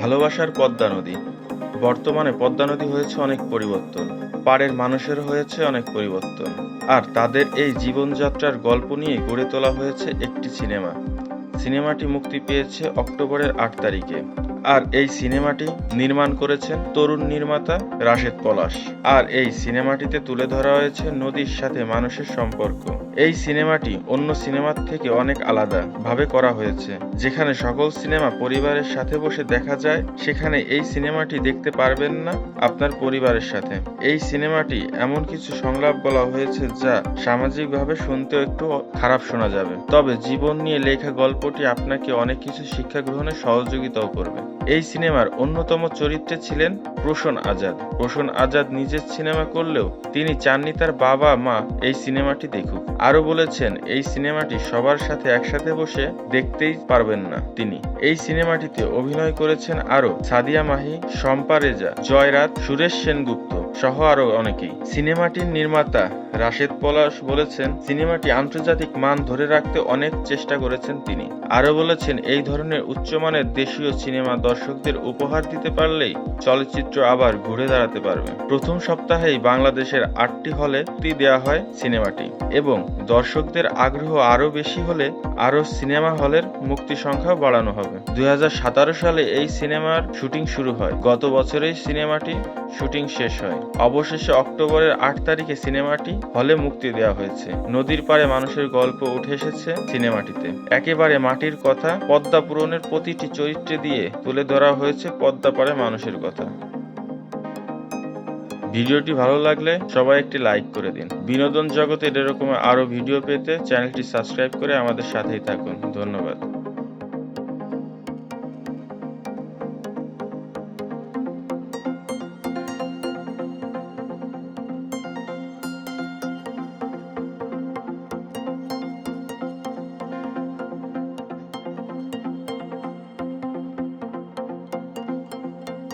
ভালোবাসার পদ্মা নদী। বর্তমানে পদ্মা নদী হয়েছে অনেক পরিবর্তন, পাড়ের মানুষের হয়েছে অনেক পরিবর্তন। আর তাদের এই জীবনযাত্রার গল্প নিয়ে গড়ে তোলা হয়েছে একটি সিনেমা। সিনেমাটি মুক্তি পেয়েছে অক্টোবরের আট তারিখে। আর এই সিনেমাটি নির্মাণ করেছেন তরুণ নির্মাতা রাশেদ পলাশ। আর এই সিনেমাটিতে তুলে ধরা হয়েছে নদীর সাথে মানুষের সম্পর্ক। এই সিনেমাটি অন্য সিনেমার থেকে অনেক আলাদা ভাবে করা হয়েছে। যেখানে সকল সিনেমা পরিবারের সাথে বসে দেখা যায়, সেখানে এই সিনেমাটি দেখতে পারবেন না আপনার পরিবারের সাথে। এই সিনেমাটি এমন কিছু সংলাপ বলা হয়েছে যা সামাজিকভাবে শুনতেও একটু খারাপ শোনা যাবে। তবে জীবন নিয়ে লেখা গল্পটি আপনাকে অনেক কিছু শিক্ষা গ্রহণে সহযোগিতাও করবে। এই সিনেমার অন্যতম চরিত্রে ছিলেন প্রসন আজাদ। প্রসন আজাদ নিজের সিনেমা করলেও তিনি চাননি তার বাবা মা এই সিনেমাটি দেখুক। আরও বলেছেন, এই সিনেমাটি সবার সাথে একসাথে বসে দেখতেই পারবেন না তিনি। এই সিনেমাটিতে অভিনয় করেছেন আরও সাদিয়া মাহি, শম্পা রেজা জয়রাত সুরেশ সেনগুপ্ত সহ আরও অনেকেই। সিনেমাটির নির্মাতা রাশেদ পলাশ বলেছেন, সিনেমাটি আন্তর্জাতিক মান ধরে রাখতে অনেক চেষ্টা করেছেন তিনি। আরও বলেছেন, এই ধরনের উচ্চমানের দেশীয় সিনেমা দর্শকদের উপহার দিতে পারলেই চলচ্চিত্র আবার ঘুরে দাঁড়াতে পারবে। প্রথম সপ্তাহেই বাংলাদেশের আটটি হলে দেওয়া হয় সিনেমাটি এবং দর্শকদের আগ্রহ আরও বেশি হলে আরও সিনেমা হলের মুক্তি সংখ্যা বাড়ানো হবে। দুই হাজার সতেরো সালে এই সিনেমার শুটিং শুরু হয়। গত বছরেই সিনেমাটি শুটিং শেষ হয়। অবশেষে অক্টোবরের আট তারিখে সিনেমাটি হলে মুক্তি দেওয়া হয়েছে। নদীর পাড়ে মানুষের গল্প উঠে এসেছে সিনেমাটিতে। একেবারে মাটির কথা, পদ্মা পূরণের প্রতিটি চরিত্রে দিয়ে তুলে ধরা হয়েছে পদ্মা পাড়ে মানুষের কথা। ভিডিওটি ভালো লাগলে সবাই একটি লাইক করে দিন। বিনোদন জগতে এরকম আরও ভিডিও পেতে চ্যানেলটি সাবস্ক্রাইব করে আমাদের সাথেই থাকুন। ধন্যবাদ।